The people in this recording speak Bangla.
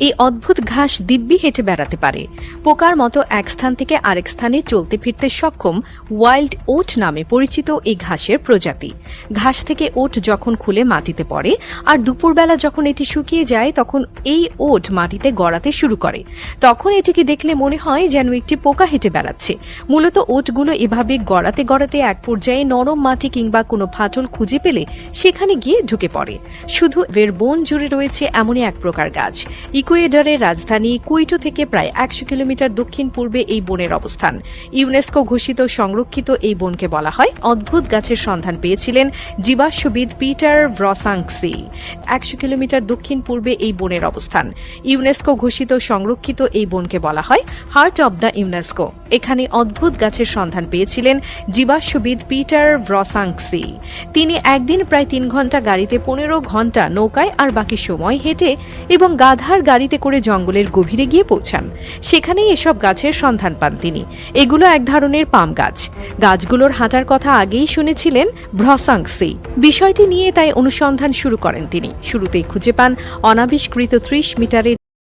এই অদ্ভুত ঘাস দিব্যি হেঁটে বেড়াতে পারে। পোকার মতো এক স্থান থেকে আরেক স্থানে চলতে ফিরতে সক্ষম ওয়াইল্ড ওট নামে পরিচিত এই ঘাসের প্রজাতি। ঘাস থেকে ওট যখন খুলে মাটিতে পড়ে আর দুপুরবেলা যখন এটি শুকিয়ে যায়, তখন এই ওট মাটিতে গড়াতে শুরু করে। তখন এটিকে দেখলে মনে হয় যেন একটি পোকা হেঁটে বেড়াচ্ছে। মূলত ওটগুলো এভাবে গড়াতে গড়াতে এক পর্যায়ে নরম মাটি কিংবা কোনো ফাটল খুঁজে পেলে সেখানে গিয়ে ঢুকে পড়ে। শুধু এর বন জুড়ে রয়েছে এমনই এক প্রকার গাছ। ইকুয়েডরের রাজধানী কুইটো থেকে প্রায় একশো কিলোমিটার দক্ষিণ পূর্বে এই বনের অবস্থান। ইউনেস্কো ঘোষিত সংরক্ষিত এই বনকে বলা হয়। অদ্ভুত গাছের সন্ধান পেয়েছিলেন জীবাশ্মবিদ পিটার ভ্রসাংসি। একশো কিলোমিটার দক্ষিণ পূর্বে এই বনের অবস্থান। ইউনেস্কো ঘোষিত সংরক্ষিত এই বনকে বলা হয় হার্ট অব দ্য ইউনেস্কো। এখানে অদ্ভুত গাছের সন্ধান পেয়েছিলেন জীবাশ্মবিদ পিটার ভ্রসাংসি। তিনি একদিন প্রায় তিন ঘণ্টা গাড়িতে পনেরো ঘণ্টা নৌকায় আর বাকি সময় হেঁটে এবং গাধার গাড়িতে করে জঙ্গলের গভীরে গিয়ে পৌঁছান। সেখানেই এসব গাছের সন্ধান পান তিনি। এগুলো এক ধরনের পাম গাছ। গাছগুলোর হাঁটার কথা আগেই শুনেছিলেন ভ্রসাংসি বিষয়টি নিয়ে তাই অনুসন্ধান শুরু করেন তিনি। শুরুতেই খুঁজে পান অনাবিষ্কৃত ত্রিশ মিটারের